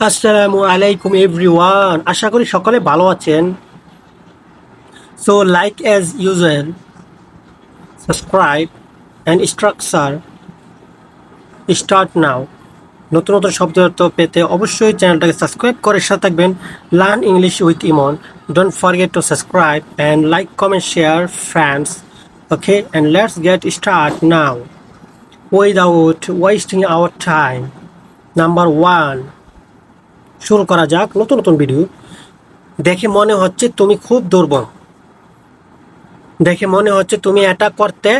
আসসালামু আলাইকুম এভরিওয়ান। আশা করি সকলে ভালো আছেন। So like as usual subscribe and structure start now নতুন নতুন শব্দ অর্থ পেতে অবশ্যই চ্যানেলটাকে সাবস্ক্রাইব করে সাথে থাকবেন। Learn English with Imon don't forget to subscribe and like comment share friends okay and let's get start now without wasting our time number one শুরু করা যাক, নতুন নতুন ভিডিও দেখে মনে হচ্ছে তুমি খুব দুর্বল। দেখে মনে হচ্ছে তুমি এটা করতে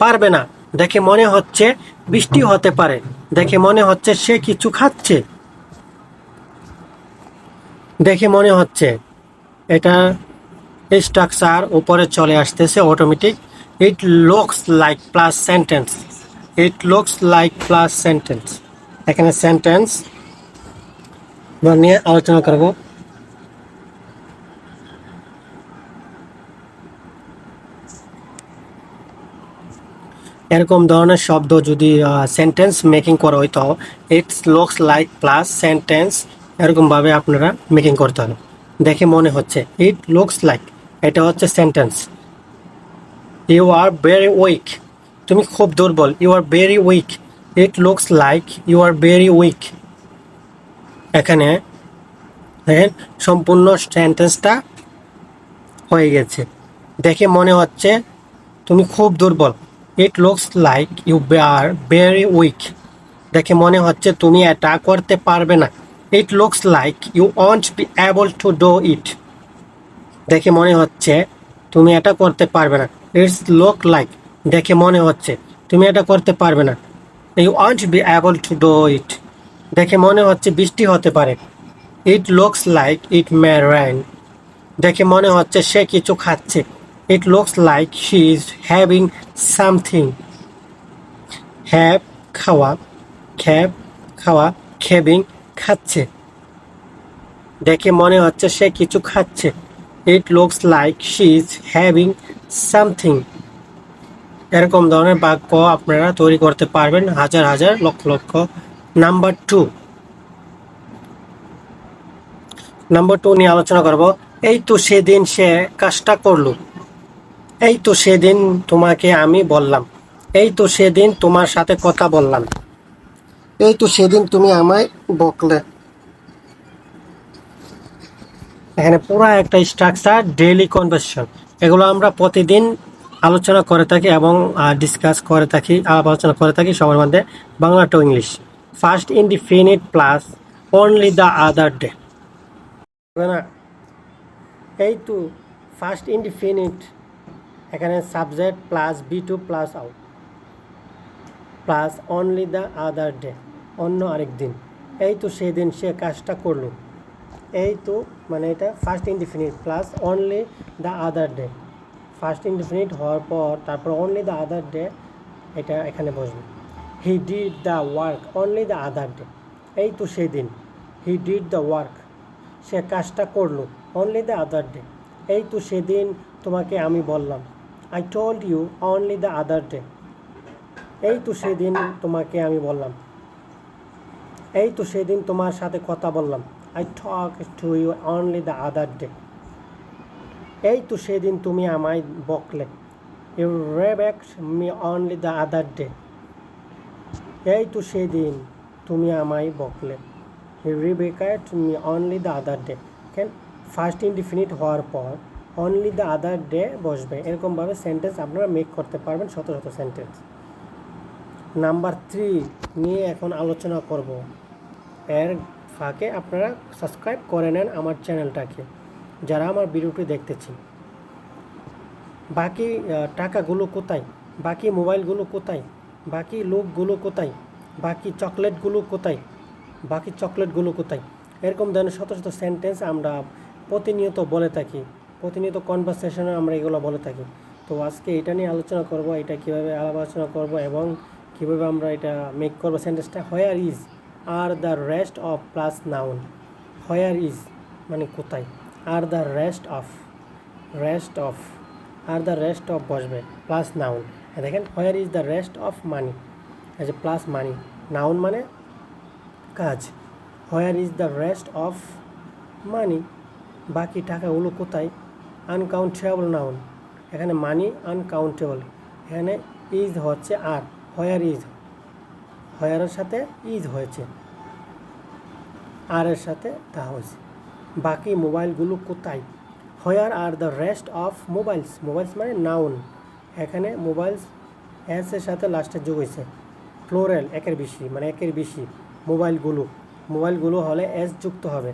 পারবে না। দেখে মনে হচ্ছে বৃষ্টি হতে পারে। দেখে মনে হচ্ছে সে কিছু খাচ্ছে। দেখে মনে হচ্ছে এটা স্ট্রাকচার উপরে চলে আসতেছে automatic it looks like plus sentence it looks like plus sentence এখানে সেন্টেন্স নিয়ে আলোচনা করব এরকম ধরনের শব্দ যদি সেন্টেন্স মেকিং করা হইতো it's looks like plus sentence এরকমভাবে আপনারা মেকিং করতে হবে দেখে মনে হচ্ছে ইট লুকস লাইক এটা হচ্ছে sentence you are very weak তুমি খুব দুর্বল you are very weak it looks like you are very weak এখানে দেখেন, সম্পূর্ণ সেন্টেন্সটা হয়ে গেছে। দেখে মনে হচ্ছে তুমি খুব দুর্বল। It looks like you are very weak দেখে মনে হচ্ছে তুমি এটা করতে পারবে না। It looks like you want be able to do it দেখে মনে হচ্ছে তুমি এটা করতে পারবে না। ইটস লুক লাইক দেখে মনে হচ্ছে তুমি এটা করতে পারবে না। You want be able to do it দেখে মনে হচ্ছে বৃষ্টি হতে পারে। It looks like it may rain দেখে মনে হচ্ছে সে কিছু খাচ্ছে। It looks like she is having something have খাওয়া খ্যাব খাওয়া খেবিং খাচ্ছে। দেখে মনে হচ্ছে সে কিছু খাচ্ছে। It looks like she is having something এরকম ধরনের বাক্য আপনারা তৈরি করতে পারবেন হাজার হাজার lakh lakh number two number two নিয়ে আলোচনা করব। এই তো সেদিন সে কাজটা করল। এই তো সেদিন তোমাকে আমি বললাম। এই তো সেদিন তোমার সাথে কথা বললাম। এই তো সেদিন তুমি আমায় বকলে। এখানে পুরো একটা স্ট্রাকচার ডেইলি কনভার্সেশন এগুলো আমরা প্রতিদিন আলোচনা করে থাকি এবং ডিসকাস করে থাকি আলোচনা করে থাকি সবার মধ্যে Bangla to English first indefinite plus only the other day না এই তো ফার্স্ট ইনডিফিনিট এখানে subject plus V two plus out plus only the other day অন্য আরেক দিন। এই তো সেদিন সে কাজটা করল। এই তো মানে এটা first indefinite plus only the other day first indefinite হওয়ার পর তারপর অনলি দ্য আদার ডে এটা এখানে বসবে। He did the work only the other day এই তো সেদিন। হি ডিড দ্য ওয়ার্ক সে কাজটা করল অনলি দ্য আদার ডে এই তো সেদিন তোমাকে আমি বললাম। I told you only the other day এই তো সেদিন তোমাকে আমি বললাম। এই তো সেদিন তোমার সাথে কথা বললাম। I talk to you only the other day এই তো সেদিন তুমি আমায় বকলে। You rebuked me only the other day এই তো সেদিন তুমি আমায় বকলে। You rebuked me only the other day কেন ফার্স্ট ইনডিফিনিট হওয়ার পর অনলি দ্য আদার ডে বসবে। এরকমভাবে সেন্টেন্স আপনারা মেক করতে পারবেন শত শত সেন্টেন্স নাম্বার থ্রি নিয়ে এখন আলোচনা করব। এর ফাঁকে আপনারা সাবস্ক্রাইব করে নেন আমার চ্যানেলটাকে যারা আমার ভিডিওটি দেখতেছেন। বাকি টাকাগুলো কোথায়? বাকি মোবাইলগুলো কোথায়? বাকি লোকগুলো কোথায়? বাকি চকলেটগুলো কোথায়? বাকি চকলেটগুলো কোথায়? এরকম ধরনের শত শত সেন্টেন্স আমরা প্রতিনিয়ত বলে থাকি। প্রতিনিয়ত কনভারসেশনে আমরা এগুলো বলে থাকি। তো আজকে এটা নিয়ে আলোচনা করব, এটা কীভাবে আলোচনা করব এবং কীভাবে আমরা এটা মেক করব। সেন্টেন্সটা where is are the rest of plus noun where is মানে কোথায়? Are the rest of rest of are the rest of বসবে প্লাস নাউন দেখেন where is the rest of money যে প্লাস মানি নাউন মানে কাজ। Where is the rest of money বাকি টাকাগুলো কোথায়? আনকাউন্টেবল নাউন এখানে মানি আনকাউন্টেবল এখানে ইজ হচ্ছে আর। হোয়ার ইজ হোয়ারের সাথে ইজ হয়েছে। আর এর সাথে তা হয়েছে। বাকি মোবাইলগুলো কোথায়? Where are the rest of mobiles mobiles মানে নাউন এখানে মোবাইলস এস এর সাথে লাস্টে যোগ হয়েছে ফ্লোরেল একের বেশি মানে একের বেশি। মোবাইলগুলো। মোবাইলগুলো হলে এস যুক্ত হবে।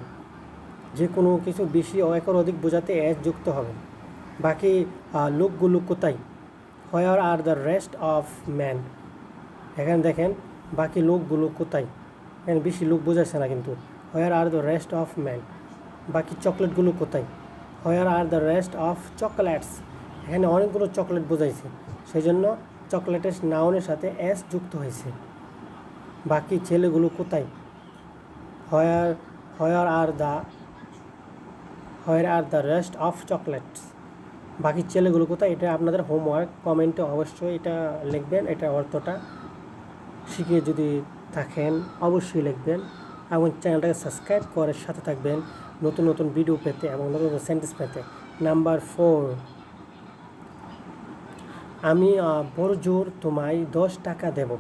যে কোনো কিছু বেশি ও একের অধিক বোঝাতে এস যুক্ত হবে। বাকি লোকগুলো কোথায়? Where are the rest of man এখানে দেখেন, বাকি লোকগুলো কোথায়? এখানে বেশি লোক বোঝাচ্ছে না কিন্তু। Where are the rest of man বাকি চকলেটগুলো কোথায়? Where are the rest of chocolates এখানে অনেকগুলো চকলেট বোঝাইছে। সেই জন্য চকলেটের নাউনের সাথে এস যুক্ত হয়েছে। বাকি ছেলেগুলো কোথায়? Where where are the where are the rest of chocolates বাকি ছেলেগুলো কোথায়? এটা আপনাদের হোমওয়ার্ক কমেন্টে অবশ্যই এটা লিখবেন, এটা অর্থটা। শিখে যদি থাকেন, অবশ্যই লিখবেন। এবং চ্যানেলটাকে সাবস্ক্রাইব করে সাথে থাকবেন নতুন নতুন ভিডিও পেতে এবং নতুন নতুন সেন্টেন্স পেতে। নাম্বার ফোর আমি আহ, বড় জোর তোমায় দশ টাকা দেব।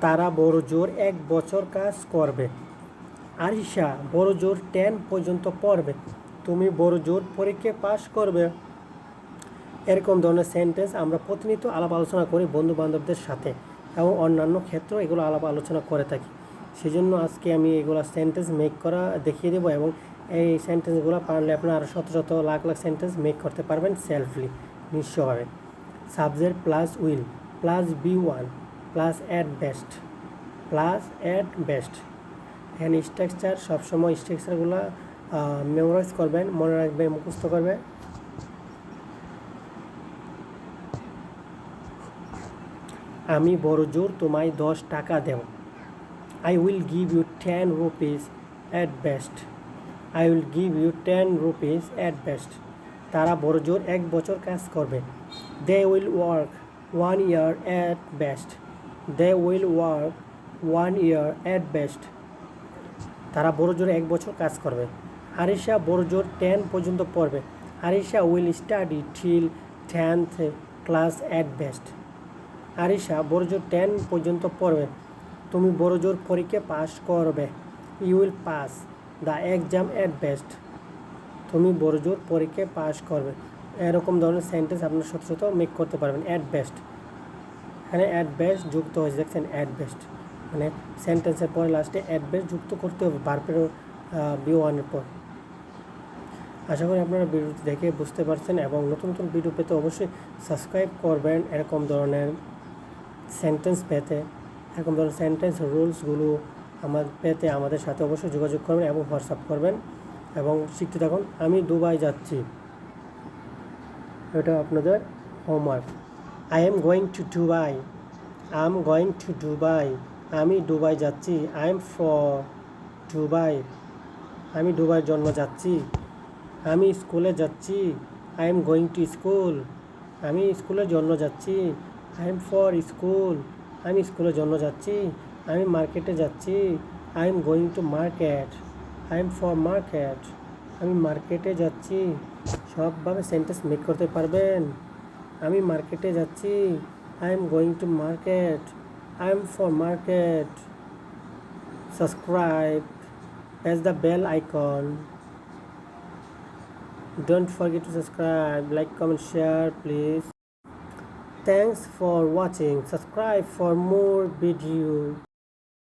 তারা বড় জোর এক বছর কাজ করবে। আরিশা বড় জোর টেন পর্যন্ত পড়বে। তুমি বড় জোর পরীক্ষা পাশ করবে। এরকম ধরনের সেন্টেন্স আমরা প্রতিনিয়ত আলাপ আলোচনা করি বন্ধু বান্ধবদের সাথে এবং অন্যান্য ক্ষেত্রেও এগুলো আলাপ আলোচনা করে থাকি। সেজন্য আজকে আমি এগুলো সেন্টেন্স মেক করা দেখিয়ে দেবো এবং এই সেন্টেন্সগুলো পারলে আপনারা আরও শত শত লাখ লাখ সেন্টেন্স মেক করতে পারবেন সেলফলি নিশ্চয়ভাবে subject plus will plus V one plus at best plus at best এখানে স্ট্রাকচার সবসময় স্ট্রাকচারগুলো মেমোরাইজ করবেন, মনে রাখবেন মুখস্থ করবেন আমি বড় জোর তোমায় দশ টাকা দেব। I will give you ten rupees at best I will give you ten rupees at best তারা বড় জোর এক বছর কাজ করবে। They will work one year at best they will work one year at best তারা বড় জোর এক বছর কাজ করবে। আরিশা বড় জোর টেন পর্যন্ত পড়বে। Arisha will study till tenth class at best Arisha বড় জোর টেন পর্যন্ত পড়বে। তুমি বড় জোর পরীক্ষা পাস করবে। You will pass the exam at best. তুমি বড় জোর পরীক্ষা পাস করবে। এরকম ধরনের সেন্টেন্স আপনার শত শত মেক করতে পারবেন। At best. এখানে অ্যাট বেস্ট যুক্ত হয়েছে। দেখছেন অ্যাট বেস্ট। মানে সেন্টেন্সের পরে লাস্টে অ্যাট বেস্ট যুক্ত করতে হবে। বারপের বি ওয়ানের পর। আশা করি আপনারা ভিডিওটি দেখে বুঝতে পারছেন এবং নতুন নতুন ভিডিও পেতে অবশ্যই সাবস্ক্রাইব করবেন। এরকম ধরনের সেন্টেন্স পেতে। এরকম ধরনের সেন্টেন্স রুলসগুলো আমার পেতে আমাদের সাথে অবশ্যই যোগাযোগ করবেন এবং হোয়াটসঅ্যাপ করবেন। এবং শিখতে থাকুন, আমি দুবাই যাচ্ছি। এটা আপনাদের homework I am going to Dubai I am going to Dubai আমি দুবাই যাচ্ছি। আই এম ফর দুবাই আমি দুবাইয়ের জন্য যাচ্ছি। আমি স্কুলে যাচ্ছি। I am going to school আমি স্কুলের জন্য যাচ্ছি। আই এম ফর স্কুল আমি স্কুলের জন্য যাচ্ছি। আমি মার্কেটে যাচ্ছি I am going to market I am for market আমি মার্কেটে যাচ্ছি সবভাবে সেন্টেন্স মেক করতে পারবেন আমি মার্কেটে যাচ্ছি I am going to market I am for market subscribe press the bell icon don't forget to subscribe like comment share please thanks for watching subscribe for more video